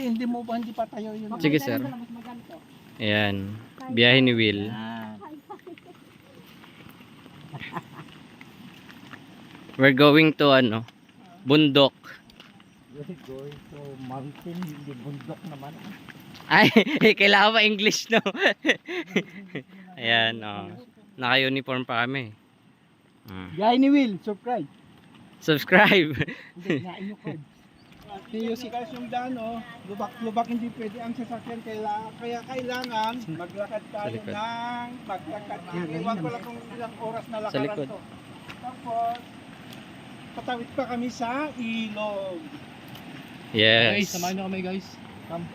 Hindi, hindi mo ba, hindi pa tayo yun. Sige, sir. Ayan. Biyahe ni Will. Ah, We're going to ano, bundok. we're going to mountain, hindi bundok naman. Ay, kailangan pa English no. Ayan, oh. Naka-uniform pa kami. Mm. Gaya ni Will, subscribe. Subscribe. Hindi, yung card. Si guys yung daan, oh. Lubak-lubak hindi pwede ang sasakyan. Kaya, kaya kailangan maglakad tayo likod. ng maglakad. Iwan ko lang kung ilang oras na Sa lakaran likod. to. Tapos, patawid pa kami sa ilog. Yes. nyo kami guys. Come.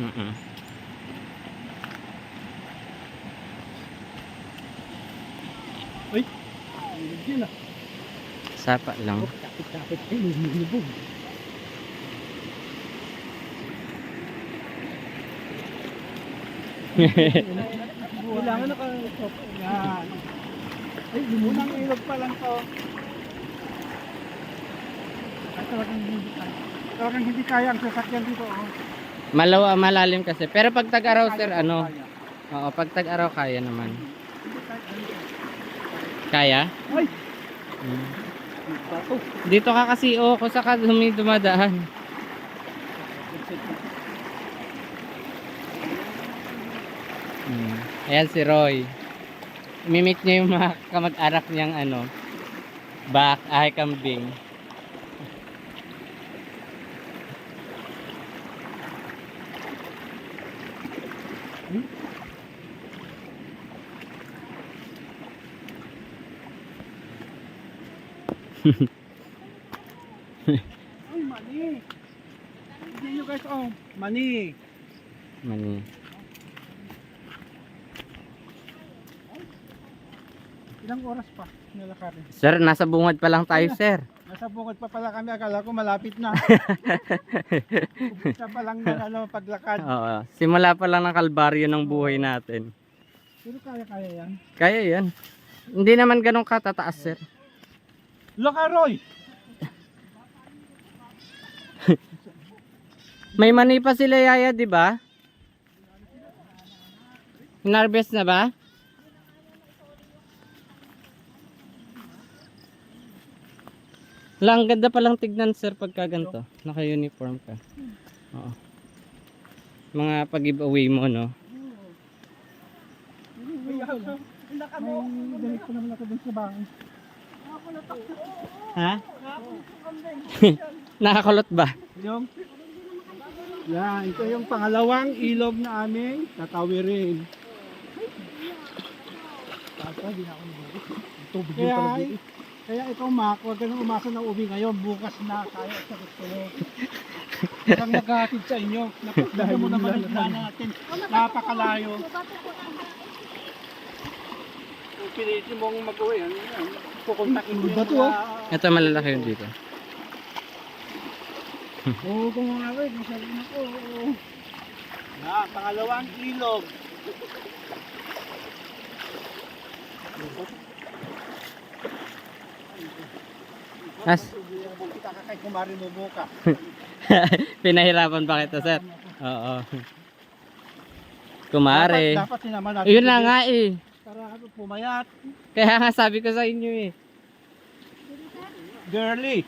Mm-mm. Ilog yun ah. Sapa lang. Kapit-kapit. Ay, lumilubog. Kailangan naka-stop. Yan. Ay, unang ilog pa lang to. Ay, talagang hindi kaya. Talagang hindi kaya ang sasakyan dito. Oh. Malawa, malalim kasi. Pero pag tag-araw, sir, ano? kaya. Oo, pag tag-araw kaya naman. Kaya. Ay! Mm. Bato. Dito ka kasi, oh, kung saan ka dumi dumadaan. Mm. Ayan si Roy. Mimik niya yung mga kamag-arak niyang ano, bak, ay kambing. Ay, mani. Hindi nyo guys, oh. Mani. Mani. Ilang oras pa nilakarin? Sir, nasa bungad pa lang tayo, sir. Nasa bukod pa pala kami, akala ko malapit na. Umpisa pa lang ng ano, paglakad. Oo, simula pa lang ng kalbaryo ng buhay natin. Pero kaya-kaya yan. Kaya yan. Hindi naman ganun katataas, sir. Loka Roy! May mani pa sila yaya, di ba? Narvest na ba? Lang ganda palang tignan sir pagka ganito. Naka-uniform ka. Oo. Mga pag-giveaway mo, no? Ako. Ha? Nakakulot ba? Yung yan, ito yung pangalawang ilog na aming tatawirin. Kaya, kaya ikaw Mac, huwag ka nang umasa ng uwi ngayon. Bukas na kaya sa gusto mo. Isang naghahatid sa inyo. Napagdala mo naman ang daan natin. Napakalayo. Kung pilitin mong mag-uwi, ano yan? Kukontakin mo Ba yung mga... Ito malalaki yun dito. Oo, kung mga rin, sabihin ako. oo. Yan, pangalawang ilog. Bubong buka. pinahirapan pa kita sir. Oo. Kumare. Dapat, dapat sinama natin. Yun na nga eh. Para ano, pumayat. Kaya nga sabi ko sa inyo eh. Girly.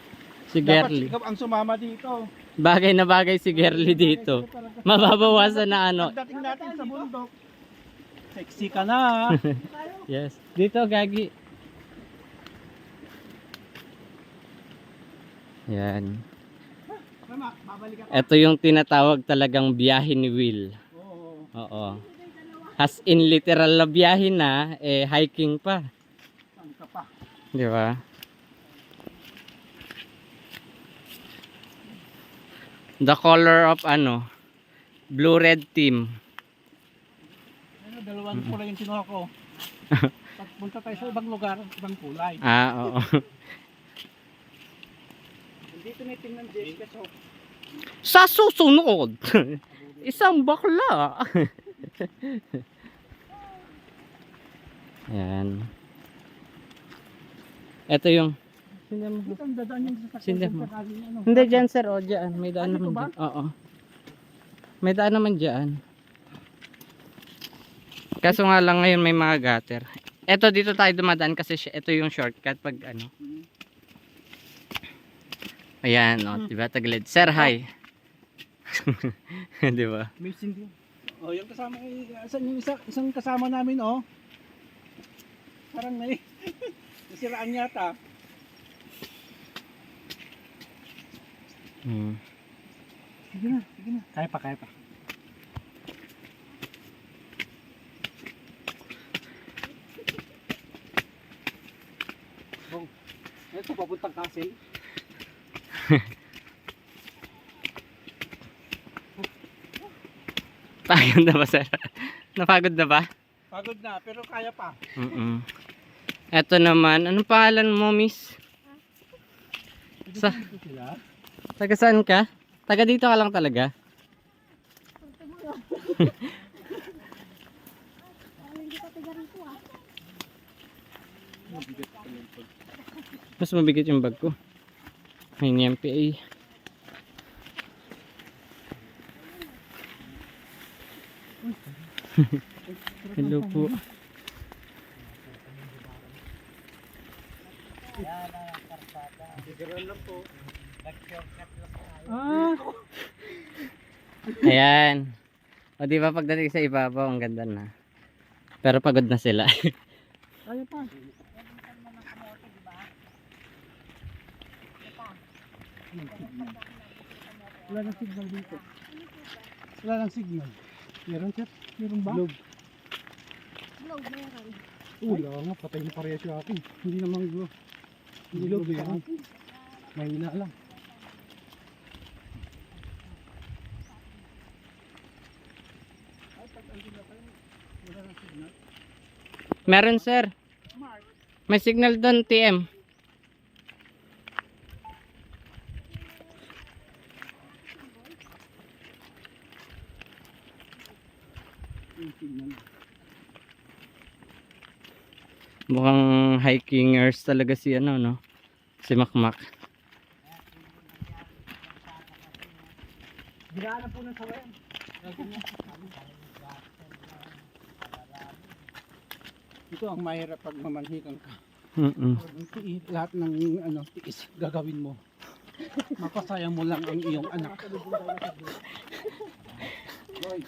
Si Dapat Gerly. ikaw ang sumama dito. Bagay na bagay si Gerly dito. Mababawasan na ano. Pagdating natin sa bundok, sexy ka na. Yes. Dito gagi. Yan. Ito yung tinatawag talagang biyahe ni Will. Oo. Oo. As in literal na biyahe na, eh hiking pa. Di ba? The color of ano, blue-red team. Ano, dalawang kulay yung kinuha ko. Pag punta tayo sa ibang lugar, ibang kulay. Ah, oo. Dito na tingnan Jessica so Sa susunod, isang bakla. Ayan. Ito yung Hindi mo. Kung mo. ano. Hindi dyan sir, o dyan. May daan dito naman dyan. Oo. May daan naman dyan. Kaso nga lang ngayon may mga gutter. Eto dito tayo dumadaan kasi ito yung shortcut pag ano. Ayan, oh, di ba? Tagilid. Sir, hi. di ba? Amazing din. Oh, yung kasama eh, asan yung isa, isang kasama namin oh. Parang may nasiraan yata. Hmm. Sige na, sige na. Kaya pa, kaya pa. Oh, ito papuntang castle. Pagod na ba, sir? Napagod na ba? Pagod na, pero kaya pa. Mm Eto naman, anong pangalan mo, miss? Sa, taga saan ka? Taga dito ka lang talaga? Mas mabigat yung bag ko. May NMPA. Hello po. Ah, Ayan. O di ba pagdating sa ibabaw, ang ganda na. Pero pagod na sila. kaya pa. Wala nang signal dito. Wala nang signal. Meron sir? Meron ba? Globe. Globe meron. Wala nga. Patay na parehas yung akin. Hindi naman globe. Hindi globe yan. Mahina lang. Meron sir. May signal doon, TM. Mukhang hikingers talaga si ano, no? Si Makmak. Ginaan po ng sawayan. Ito ang mahirap pag mamanhikan ka. Ang tiis, lahat ng ano, tiis gagawin mo. Mapasaya mo lang ang iyong anak. Hoy,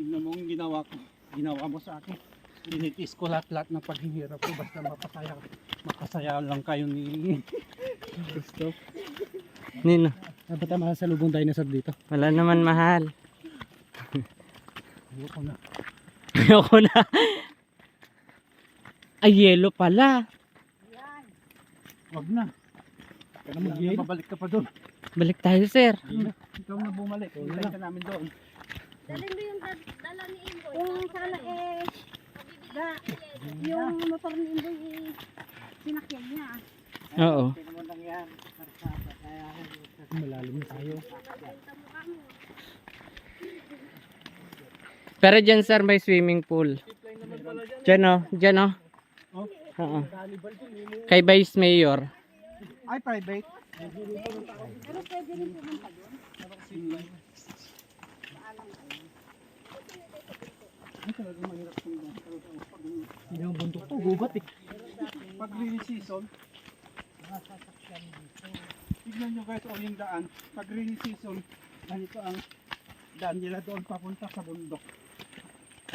tingnan mo yung ginawa ko. Ginawa mo sa akin. Dinitis ko lahat-lahat ng paghihirap ko. Basta mapasaya. Mapasaya lang kayo ni Gusto. Nino, Dapat ang mahal sa lubong dinosaur dito. wala naman mahal. Ayoko na. Ayoko na. Ay, yellow pala. Wag na. Kaya mag Babalik ka pa doon. Balik tayo, sir. Ikaw na bumalik. Hintayin ka namin doon. Dalhin mo yung dala ni Imboy. Kung sana eh, da, yung motor ni Imboy eh, sinakyan niya. Oo. Malalim na tayo. Pero dyan, sir, may swimming pool. Dyan, oh. Dyan, oh. Oh, Oo. Kay Vice Mayor. Ay, private. Pero pwede rin pumunta doon. Ay, talaga mahirap tingnan. Hindi ang bundok to, gubat eh. Pag rainy season, tignan nyo guys, o yung daan. Pag rainy season, ganito ang daan nila doon papunta sa bundok.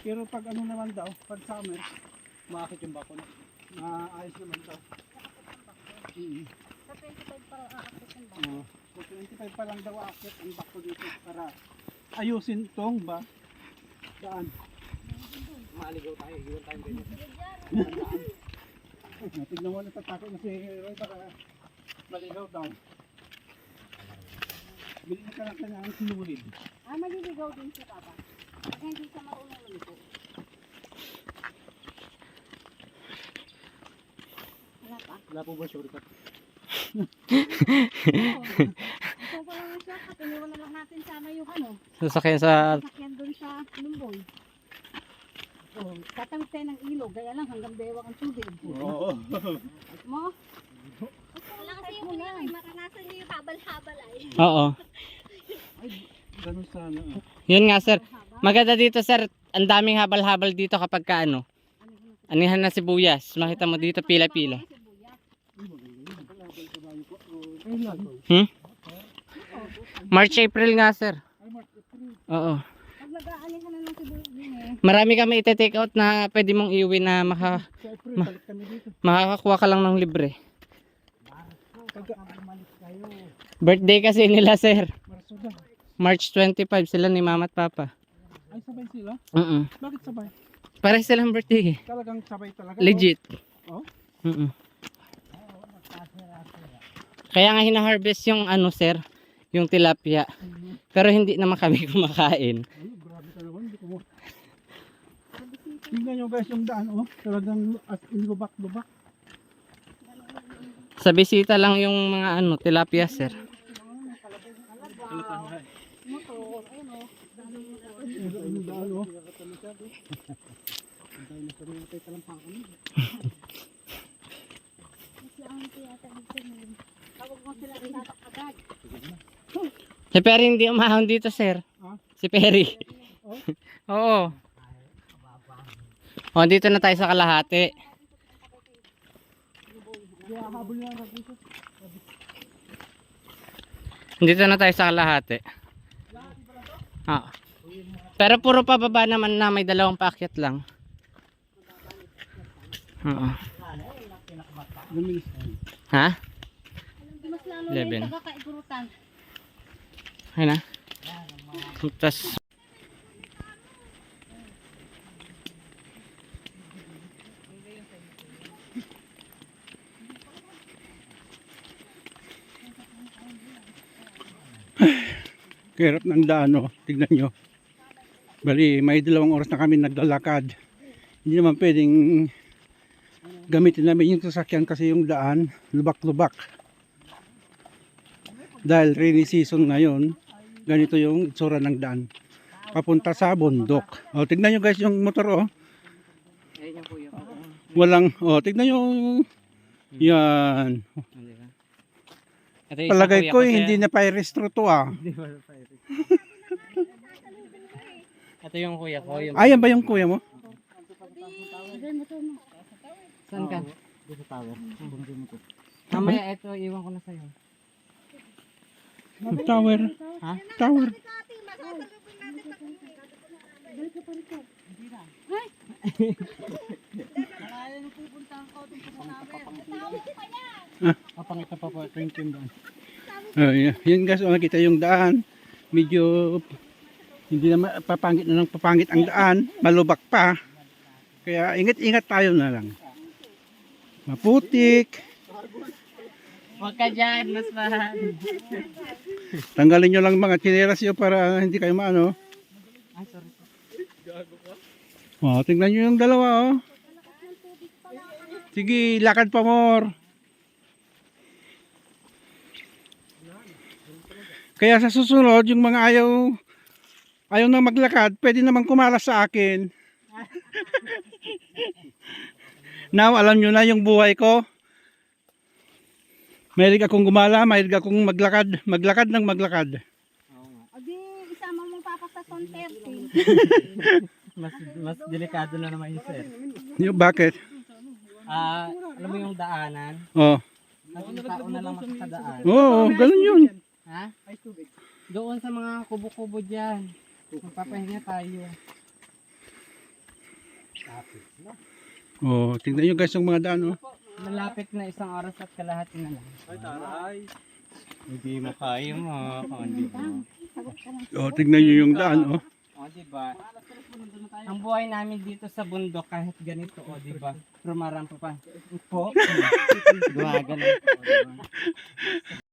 Pero pag ano naman daw, pag summer, maakit yung bako na. Maayos naman daw. Mm. Sa 25 para aakitin ba? Oo. So, 25 pa lang daw aakit ang bako dito para ayusin tong ba daan. Maaligaw tayo, iwan tayo ganyan. Tignan mo natatakot na si Roy para maligaw daw. Bilhin ka lang kanya ang sinulid. Ah, maliligaw din si Papa. Pag hindi siya marunong lumiko. Wala pa. Wala po ba shortcut? Ito pa lang siya, na lang natin sana yung ano, Sasakyan sa... sakyan doon sa Lumboy. Oh, tatawid tayo ng ilog, gaya lang hanggang bewang ang tubig. Oo. Mo? Wala kasi yung ano, eh, maranasan niyo yung habal-habal ay. Oo. Ganun sana. ah. Yun nga sir. Maganda dito sir. Ang daming habal-habal dito kapag ka ano. Anihan na sibuyas. Makita mo dito pila-pila. Hmm? March, April nga sir. Oo. Pag nag-aani ka na ng sibuyas. Marami kami ite-take out na pwede mong iuwi na maka, dito. makakakuha ka lang ng libre. Birthday kasi nila sir. March 25 sila ni mama at papa. Ay, sabay sila? Mm Bakit sabay? Pares silang birthday eh. Talagang sabay talaga. Legit. Oh? Mm Kaya nga hina-harvest yung ano sir, yung tilapia. Pero hindi naman kami kumakain. Ay, grabe ka naman. Hindi ko mo. Tingnan nyo guys yung daan, oh. Talagang in lubak-lubak. Sa bisita lang yung mga ano, tilapia sir. Oh. Si Perry hindi umahon dito sir. Si Perry. Oo. O, dito na tayo sa kalahati. Dito. Na tayo sa kalahati. Ah. Pero puro pababa naman na may dalawang paakyat lang. Oo. Ha? Mas lalo na Eleven. yung taga-kaigurutan. Ayun na. Tapos, Kirap ng daan, oh. Tignan nyo. Bali, may dalawang oras na kami naglalakad. Hindi naman pwedeng gamitin namin yung sasakyan kasi yung daan, lubak-lubak. Dahil rainy season ngayon, ganito yung itsura ng daan. Papunta sa bundok. O, tignan nyo guys yung motor, oh. Walang, oh, tignan nyo. Yan. Ito yung Palagay ko, kuya eh, hindi na pa-restro to, ah. Ito yung kuya ko. Yung... Ayan ba yung kuya mo? Saan ka? Dito tower. Mamaya ito, iwan ko na sa'yo. Tower. Ha? Tower. Ah, pangita pa po. Thank you. Uh, yun guys, oh, nakita yung daan. Medyo hindi na papangit na ng papangit ang daan. Malubak pa. Kaya ingat-ingat tayo na lang. Maputik. Huwag ka dyan, mas mahal. Tanggalin nyo lang mga chineras yun para hindi kayo maano. Ah, sorry. Oh, tingnan nyo yung dalawa oh. Sige, lakad pa more. Kaya sa susunod, yung mga ayaw ayaw na maglakad, pwede namang kumalas sa akin. Now, alam nyo na yung buhay ko. Mahilig akong gumala, mahilig akong maglakad, maglakad ng maglakad. Adi, isama mong papa sa son 30. Mas, mas delikado na naman yun, sir. Yung, bakit? Ah, alam mo yung daanan? Oh. Ang tao na lang makakadaan. Oo, ganun yun. Ha? Doon sa mga kubo-kubo dyan. Magpapahinga tayo. Oh, tingnan nyo guys yung mga daan oh. Malapit na isang oras at kalahati na lang. Ay, taray. Hindi mo kaya mo. Oh, di ba? Oh, tingnan nyo yung daan oh. O, di ba? Ang buhay namin dito sa bundok kahit ganito, o, di ba? Rumarampa pa. Po. Gumagano. O, di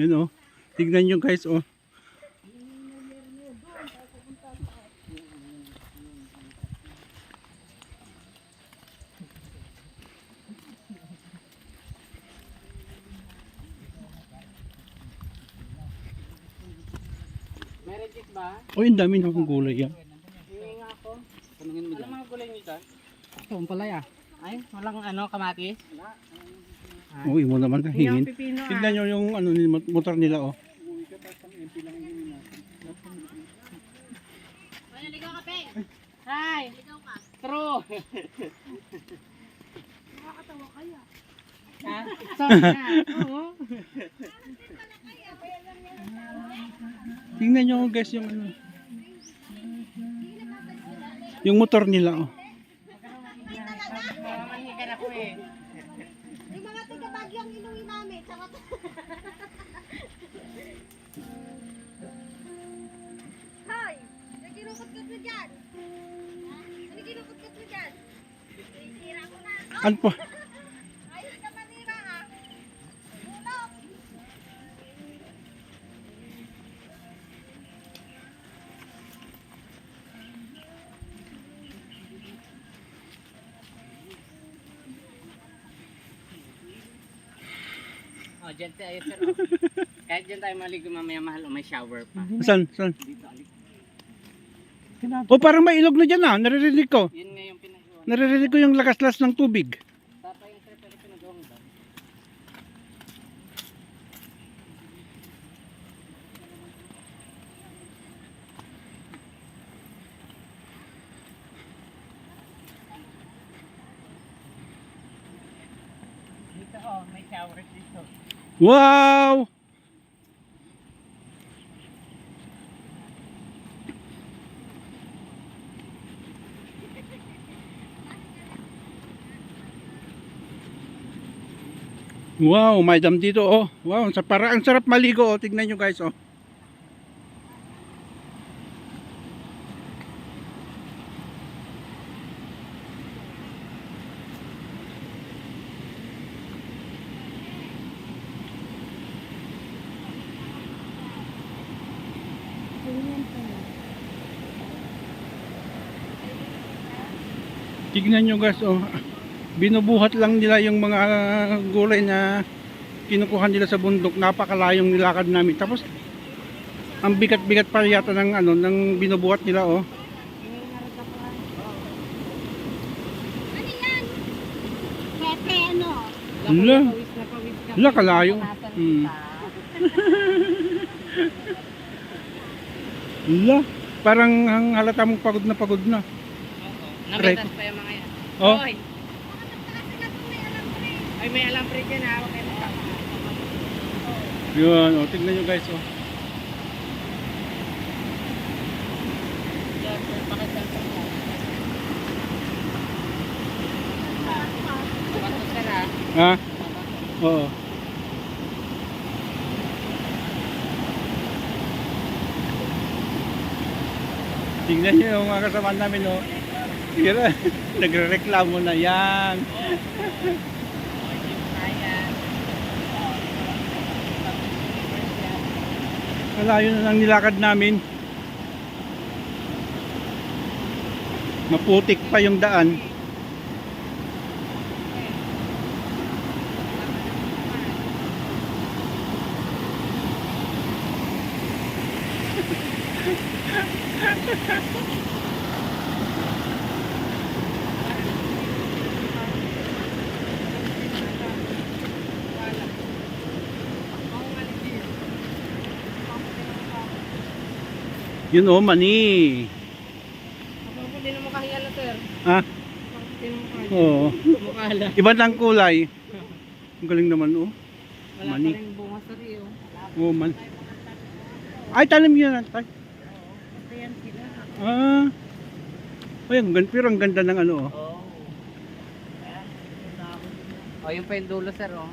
Yun oh. Tignan nyo guys oh. Reject ba? Oh, yung dami ng gulay yan. Hindi nga ako. Ano mga gulay nyo dyan? Ito, ang palaya. Ay, walang ano, kamatis? Uy, mo naman ako hingin. pipino ah. Tignan nyo yung ano, motor nila oh. Ay, naligaw ka, Peng. Hi! Naligaw ka. True! Nakakatawa kaya. Ha? Sorry na. Oo. Tingnan nyo guys yung ano. Yung motor nila oh. Ano po? Oh, dyan tayo sir. oh. Kahit dyan tayo maligo mamaya mahal, oh, may shower pa. Saan? Saan? Dito, alik. Oh, parang may ilog na dyan ah. Naririnig ko. Yun nga yung. Naririnig ko yung lakas-las ng tubig. Dito oh, may shower dito. Wow! Wow, may dito oh. Wow, sa para ang sarap maligo oh. Tignan nyo guys oh. Tignan nyo guys oh. Binubuhat lang nila yung mga gulay na kinukuha nila sa bundok. Napakalayong nilakad namin. Tapos ang bigat-bigat pa yata ng ano ng binubuhat nila oh. Ano ano? Hala. Hala, kalayo. Hmm. Hala, parang ang halata mong pagod na pagod na. Namitas pa yung mga yan. Oh. Hoy! Ay, may alam pre dyan ha. Huwag kayo magkaka. Yun, oh, tignan nyo guys oh. Bato sir ha. Oo. Tingnan nyo yung mga kasama namin, oh. Tira, nagre-reklamo na yan. Ayan. Malayo na lang nilakad namin. Maputik pa yung daan. Yun oh, mani. Ako po din mo kahiya na sir. Ha? Din mo kahiya. Oo. Mukha lang. Iba ng kulay. Ang galing naman oh. Wala Mani. pa rin bunga sir eh. oh. Oh, man. Ay, tanim yun. Tay. Ito yan sila. Ah. Ay, ang ganda, pero ang ganda ng ano oh. Oo. Oh, yung pa yung dulo sir oh.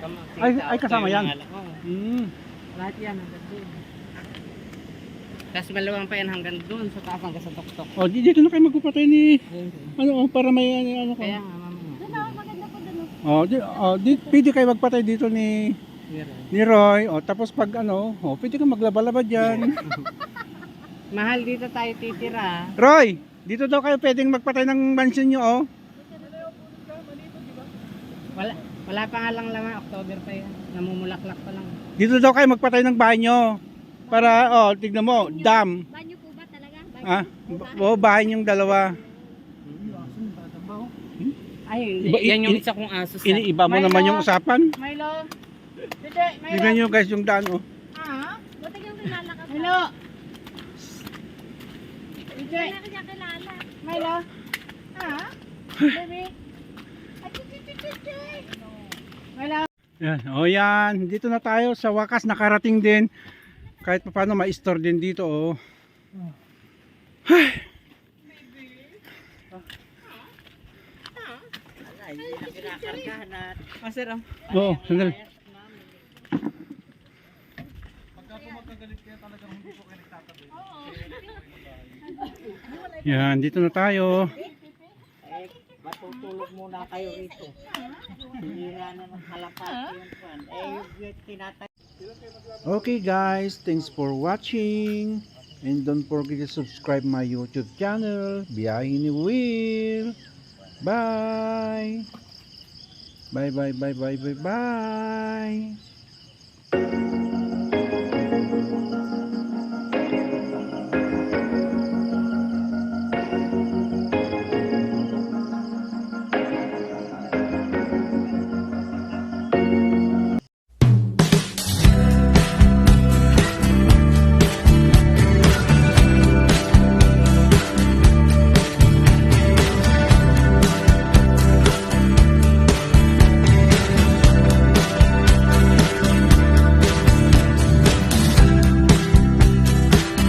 Kama- Ay- ay, kasama yan? alak, oh. Mm. Lahat yan hanggang doon. Tapos maluwang pa yan hanggang doon sa taas hanggang sa tuktok. Oh, di- dito na kayo magpapatay ni ano oh, para may ano, ano ko. Kaya nga mamaya. Doon ako maganda po doon. Oh, di, oh, di, pwede kayo magpatay dito ni ni Roy. O, tapos pag ano, o, pwede ka maglaba-laba dyan. Mahal dito tayo titira. Roy, dito daw kayo pwedeng magpatay ng mansion nyo, oh. Wala, wala pa nga lang laman, October pa yan. Namumulaklak pa lang. Dito daw kayo magpatay ng banyo. Para, oh, tignan mo, dam. Banyo po ba talaga? Banyo? Ah, o, bahay yung dalawa. Ay, Iba- yan yung ini- isa kong aso sa... Iniiba mo Milo! naman yung usapan. Milo! Milo! Tignan nyo guys yung daan, oh. Ah? Buti yung kilala ka. Milo! Dede, Kaya ka siya kilala. Milo! Ah? Baby? Ay, chichi, chichi, chichi. Milo! Yan, oh yan. Dito na tayo sa wakas nakarating din. Kahit pa paano ma-store din dito, oh. Ay, hindi na kinakargahan na. Masarap. Oo, sandali. Yan, dito na tayo. Matutulog muna kayo rito. Hindi na naman halapati yung kwan. Eh, yung tinatay. Okay guys, thanks for watching. And don't forget to subscribe my YouTube channel, Biyahe ni Will. Bye. Bye bye bye bye bye bye.